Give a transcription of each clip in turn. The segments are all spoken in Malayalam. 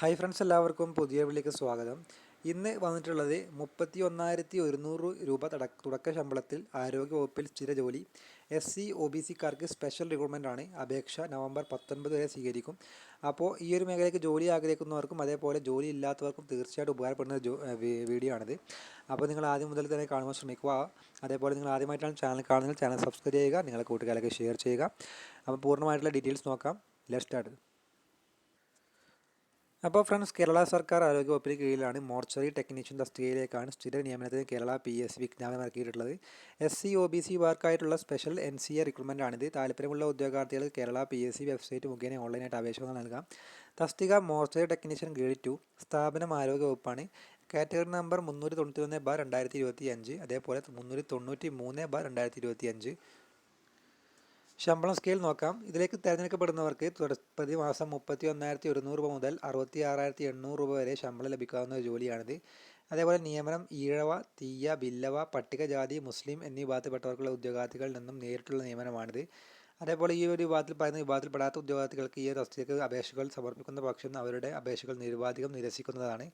ഹായ് ഫ്രണ്ട്സ് എല്ലാവർക്കും പുതിയ വിളിക്ക് സ്വാഗതം. ഇന്ന് വന്നിട്ടുള്ളത് മുപ്പത്തി ഒന്നായിരത്തി ഒരുന്നൂറ് രൂപ തട തുടക്ക ശമ്പളത്തിൽ ആരോഗ്യവകുപ്പിൽ സ്ഥിര ജോലി. എസ് സി ഒ ബി സിക്കാർക്ക് സ്പെഷ്യൽ റിക്രൂട്ട്മെന്റ് ആണ്. അപേക്ഷ നവംബർ പത്തൊൻപത് വരെ സ്വീകരിക്കും. അപ്പോൾ ഈ ഒരു മേഖലയ്ക്ക് ജോലി ആഗ്രഹിക്കുന്നവർക്കും അതേപോലെ ജോലി ഇല്ലാത്തവർക്കും തീർച്ചയായിട്ടും ഉപകാരപ്പെടുന്ന വീഡിയോ ആണിത്. അപ്പോൾ നിങ്ങൾ ആദ്യം മുതൽ തന്നെ കാണുവാൻ ശ്രമിക്കുക. അതേപോലെ നിങ്ങൾ ആദ്യമായിട്ടാണ് ചാനൽ കാണുന്നത് ചാനൽ സബ്സ്ക്രൈബ് ചെയ്യുക. നിങ്ങളുടെ കൂട്ടുകാരൊക്കെ ഷെയർ ചെയ്യുക. അപ്പോൾ പൂർണമായിട്ടുള്ള ഡീറ്റെയിൽസ് നോക്കാം. ലെറ്റ് സ്റ്റാർട്ട് അപ്പോൾ ഫ്രണ്ട്സ് കേരള സർക്കാർ ആരോഗ്യ വകുപ്പിന് കീഴിലാണ് മോർച്ചറി ടെക്നീഷ്യൻ തസ്തികയിലേക്കാണ് സ്ഥിര നിയമനത്തിന് കേരള പി എസ് വിജ്ഞാപനം ഇറക്കിയിട്ടുള്ളത്. S C O B C വർക്കായിട്ടുള്ള special N C A recruitment ആണിത് താല്പര്യമുള്ള ഉദ്യോഗാർത്ഥികൾ Kerala P S C website മുഖേന ഓൺലൈനായിട്ട് അപേക്ഷകൾ നൽകാം. തസ്തിക മോർച്ചറി ടെക്നീഷ്യൻ ഗ്രേഡ് ടു സ്ഥാപനം ആരോഗ്യ വകുപ്പാണ് കാറ്റഗറി നമ്പർ മുന്നൂറ്റി തൊണ്ണൂറ്റി ഒന്ന് ബാർ രണ്ടായിരത്തി ഇരുപത്തി അഞ്ച് അതേപോലെ മുന്നൂറ്റി തൊണ്ണൂറ്റി മൂന്ന് ബാർ രണ്ടായിരത്തി ഇരുപത്തി അഞ്ച് ശമ്പളം സ്കെയിൽ നോക്കാം. ഇതിലേക്ക് തിരഞ്ഞെടുക്കപ്പെടുന്നവർക്ക് പ്രതിമാസം മുപ്പത്തി ഒന്നായിരത്തി ഒരുന്നൂറ് രൂപ മുതൽ അറുപത്തി ആറായിരത്തി എണ്ണൂറ് രൂപ വരെ ശമ്പളം ലഭിക്കാവുന്ന ഒരു ജോലിയാണിത്. അതേപോലെ നിയമനം ഈഴവ തീയ ബില്ലവ പട്ടികജാതി മുസ്ലിം എന്നീ വിഭാഗത്തിൽപ്പെട്ടവർക്കുള്ള ഉദ്യോഗാർത്ഥികളിൽ നിന്നും നേരിട്ടുള്ള നിയമനമാണിത്. അതേപോലെ ഈ ഒരു വിഭാഗത്തിൽ പറയുന്ന വിഭാഗത്തിൽപ്പെടാത്ത ഉദ്യോഗാർത്ഥികൾക്ക് ഈ തസ്തികക്ക് അപേക്ഷകൾ സമർപ്പിക്കുന്ന പക്ഷം അവരുടെ അപേക്ഷകൾ നിരുപാധികം നിരസിക്കുന്നതാണ്.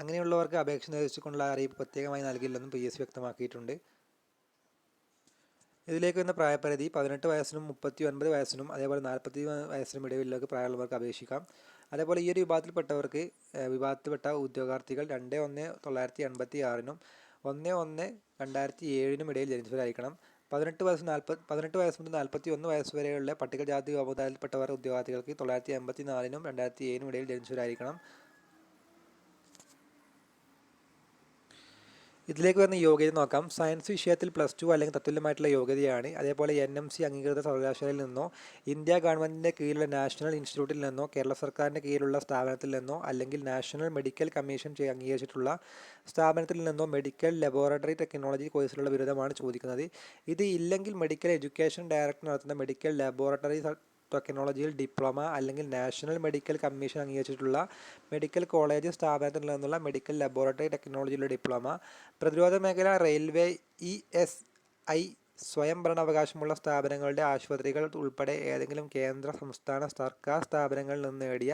അങ്ങനെയുള്ളവർക്ക് അപേക്ഷ നിരസിച്ചുകൊണ്ടുള്ള അറിയിപ്പ് പ്രത്യേകമായി നൽകില്ലെന്നും പി എസ് വ്യക്തമാക്കിയിട്ടുണ്ട്. ഇതിലേക്ക് വരുന്ന പ്രായപരിധി പതിനെട്ട് വയസ്സിനും മുപ്പത്തി ഒൻപത് വയസ്സിനും അതേപോലെ നാൽപ്പത്തി വയസ്സിനും ഇടയിലേക്ക് പ്രായമുള്ളവർക്ക് അപേക്ഷിക്കാം. അതേപോലെ ഈ ഒരു വിഭാഗത്തിൽപ്പെട്ടവർക്ക് വിഭാഗത്തിൽപ്പെട്ട ഉദ്യോഗാർത്ഥികൾ രണ്ട് ഒന്ന് തൊള്ളായിരത്തി എൺപത്തി ആറിനും ഒന്ന് ഒന്ന് രണ്ടായിരത്തി ഏഴിനും ഇടയിൽ ജനിച്ചവരായിരിക്കണം. പതിനെട്ട് വയസ്സ് നാൽപ്പത് പതിനെട്ട് വയസ്സ് മുതൽ നാൽപ്പത്തി ഒന്ന് വയസ്സ് വരെയുള്ള പട്ടികജാതി വിഭാഗത്തിൽപ്പെട്ടവർ ഉദ്യോഗാർത്ഥികൾക്ക് തൊള്ളായിരത്തി എൺപത്തി നാലിനും രണ്ടായിരത്തി ഏഴിനും ഇടയിൽ ജനിച്ചവരായിരിക്കണം. ഇതിലേക്ക് വരുന്ന യോഗ്യത നോക്കാം. സയൻസ് വിഷയത്തിൽ പ്ലസ് ടു അല്ലെങ്കിൽ തത്തുല്യമായിട്ടുള്ള യോഗ്യതയാണ്. അതേപോലെ എൻ എം സി അംഗീകൃത സർവകലാശാലയിൽ നിന്നോ ഇന്ത്യ ഗവൺമെന്റിന്റെ കീഴിലുള്ള നാഷണൽ ഇൻസ്റ്റിറ്റ്യൂട്ടിൽ നിന്നോ കേരള സർക്കാരിന്റെ കീഴിലുള്ള സ്ഥാപനത്തിൽ നിന്നോ അല്ലെങ്കിൽ നാഷണൽ മെഡിക്കൽ കമ്മീഷൻ അംഗീകരിച്ചിട്ടുള്ള സ്ഥാപനത്തിൽ നിന്നോ മെഡിക്കൽ ലബോറട്ടറി ടെക്നോളജി കോഴ്സിലുള്ള ബിരുദമാണ് ചോദിക്കുന്നത്. ഇത് ഇല്ലെങ്കിൽ മെഡിക്കൽ എഡ്യൂക്കേഷൻ ഡയറക്ടർ നടത്തുന്ന മെഡിക്കൽ ലബോറട്ടറി ടെക്നോളജിയിൽ ഡിപ്ലോമ അല്ലെങ്കിൽ നാഷണൽ മെഡിക്കൽ കമ്മീഷൻ അംഗീകരിച്ചിട്ടുള്ള മെഡിക്കൽ കോളേജ് സ്ഥാപനത്തിൽ നിന്നുള്ള മെഡിക്കൽ ലബോറട്ടറി ടെക്നോളജിയിലെ ഡിപ്ലോമ പ്രതിരോധ മേഖല റെയിൽവേ ഇ എസ് ഐ സ്വയംഭരണാവകാശമുള്ള സ്ഥാപനങ്ങളുടെ ആശുപത്രികൾ ഉൾപ്പെടെ ഏതെങ്കിലും കേന്ദ്ര സംസ്ഥാന സർക്കാർ സ്ഥാപനങ്ങളിൽ നിന്ന് നേടിയ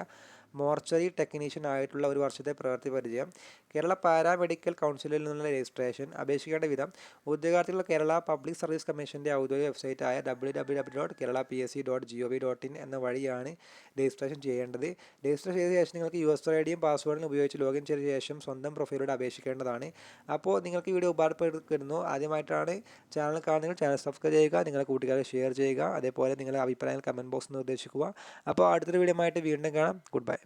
മോർച്ചറി ടെക്നീഷ്യൻ ആയിട്ടുള്ള ഒരു വർഷത്തെ പ്രവൃത്തി പരിചയം. കേരള പാരാമെഡിക്കൽ കൗൺസിലിൽ നിന്നുള്ള രജിസ്ട്രേഷൻ അപേക്ഷിക്കേണ്ട വിധം ഉദ്യോഗാർത്ഥികൾ കേരള പബ്ലിക് സർവീസ് കമ്മീഷന്റെ ഔദ്യോഗിക വെബ്സൈറ്റായ W W W dot Kerala P S C dot G O V dot in എന്ന വഴിയാണ് രജിസ്ട്രേഷൻ ചെയ്യേണ്ടത്. രജിസ്റ്റർ ചെയ്ത ശേഷം നിങ്ങൾക്ക് യു എസ് ഐ ഡിയും പാസ്വേഡും ഉപയോഗിച്ച് ലോഗിൻ ചെയ്ത ശേഷം സ്വന്തം പ്രൊഫൈലോട് അപേക്ഷിക്കേണ്ടതാണ്. അപ്പോൾ നിങ്ങൾക്ക് വീഡിയോ ഉപകാരപ്പെടുന്നു. ആദ്യമായിട്ടാണ് ചാനൽ കാണുന്നത് ചാനൽ സബ്സ്ക്രൈബ് ചെയ്യുക നിങ്ങളുടെ കൂട്ടുകാരെ ഷെയർ ചെയ്യുക അതേപോലെ നിങ്ങളുടെ അഭിപ്രായങ്ങൾ കമന്റ് ബോക്സ് നിർദ്ദേശിക്കുക. അപ്പോൾ അടുത്തൊരു വീഡിയോ ആയിട്ട് വീണ്ടും കാണാം. Good bye